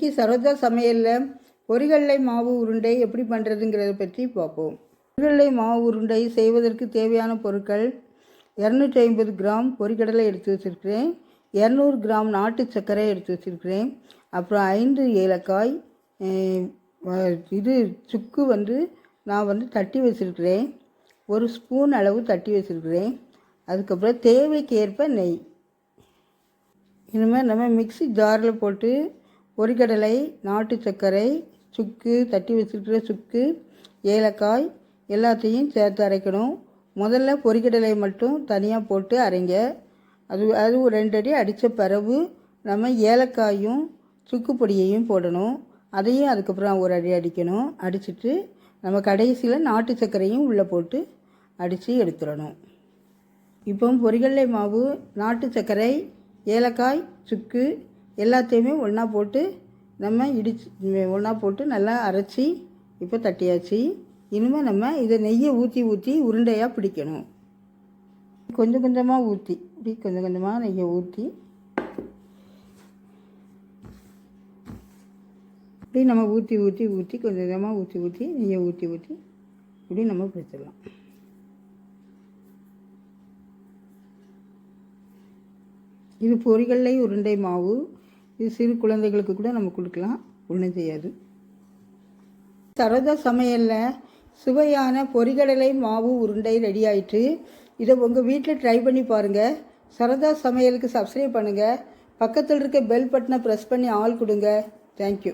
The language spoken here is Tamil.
இன்னைக்கு சரோஜா சமையலில் பொரிகடலை மாவு உருண்டை எப்படி பண்ணுறதுங்கிறத பற்றி பார்ப்போம். பொரிகடலை மாவு உருண்டை செய்வதற்கு தேவையான பொருட்கள் இரநூற்றி ஐம்பது கிராம் பொரிகடலை எடுத்து வச்சுருக்கிறேன். இரநூறு கிராம் நாட்டு சர்க்கரை எடுத்து வச்சுருக்கிறேன். அப்புறம் ஐந்து ஏலக்காய் இது சுக்கு வந்து நான் வந்து தட்டி வச்சுருக்கிறேன். ஒரு ஸ்பூன் அளவு தட்டி வச்சுருக்கிறேன். அதுக்கப்புறம் தேவைக்கு ஏற்ப நெய். இனிமேல் நம்ம மிக்ஸி ஜாரில் போட்டு பொரிக்கடலை நாட்டு சர்க்கரை சுக்கு தட்டி வச்சுருக்கிற சுக்கு ஏலக்காய் எல்லாத்தையும் சேர்த்து அரைக்கணும். முதல்ல பொரிக்கடலை மட்டும் தனியாக போட்டு அரைங்க. அது அது ஒரு ரெண்டு அடி அடித்த பிறகு நம்ம ஏலக்காயும் சுக்கு பொடியையும் போடணும். அதையும் அதுக்கப்புறம் ஒரு அடி அடிக்கணும். அடிச்சிட்டு நம்ம கடைசியில் நாட்டு சர்க்கரையும் உள்ளே போட்டு அடித்து எடுத்துடணும். இப்போ பொரிகடலை மாவு நாட்டு சர்க்கரை ஏலக்காய் சுக்கு எல்லாத்தையுமே ஒன்றா போட்டு நம்ம இடிச்சு ஒன்றா போட்டு நல்லா அரைச்சி இப்போ தட்டியாச்சு. இனிமேல் நம்ம இதை நெய்யை ஊற்றி ஊற்றி உருண்டையாக பிடிக்கணும். கொஞ்சம் கொஞ்சமாக ஊற்றி இப்படி கொஞ்சம் கொஞ்சமாக நெய்யை ஊற்றி இப்படி நம்ம ஊற்றி ஊற்றி ஊற்றி கொஞ்சம் கொஞ்சமாக ஊற்றி ஊற்றி நெய்யை ஊற்றி ஊற்றி இப்படி நம்ம பிடிச்சிடலாம். இது பொரிகடலை உருண்டை மாவு இது சிறு குழந்தைகளுக்கு கூட நம்ம கொடுக்கலாம். ஒன்றும் செய்யாது. சரதா சமையலில் சுவையான பொரிகடலை மாவு உருண்டை ரெடி ஆயிட்டு இதை உங்கள் வீட்டில் ட்ரை பண்ணி பாருங்கள் சரதா சமையலுக்கு சப்ஸ்கிரைப் பண்ணுங்கள் பக்கத்தில் இருக்க பெல் பட்டனை ப்ரெஸ் பண்ணி ஆள் கொடுங்க. தேங்க்யூ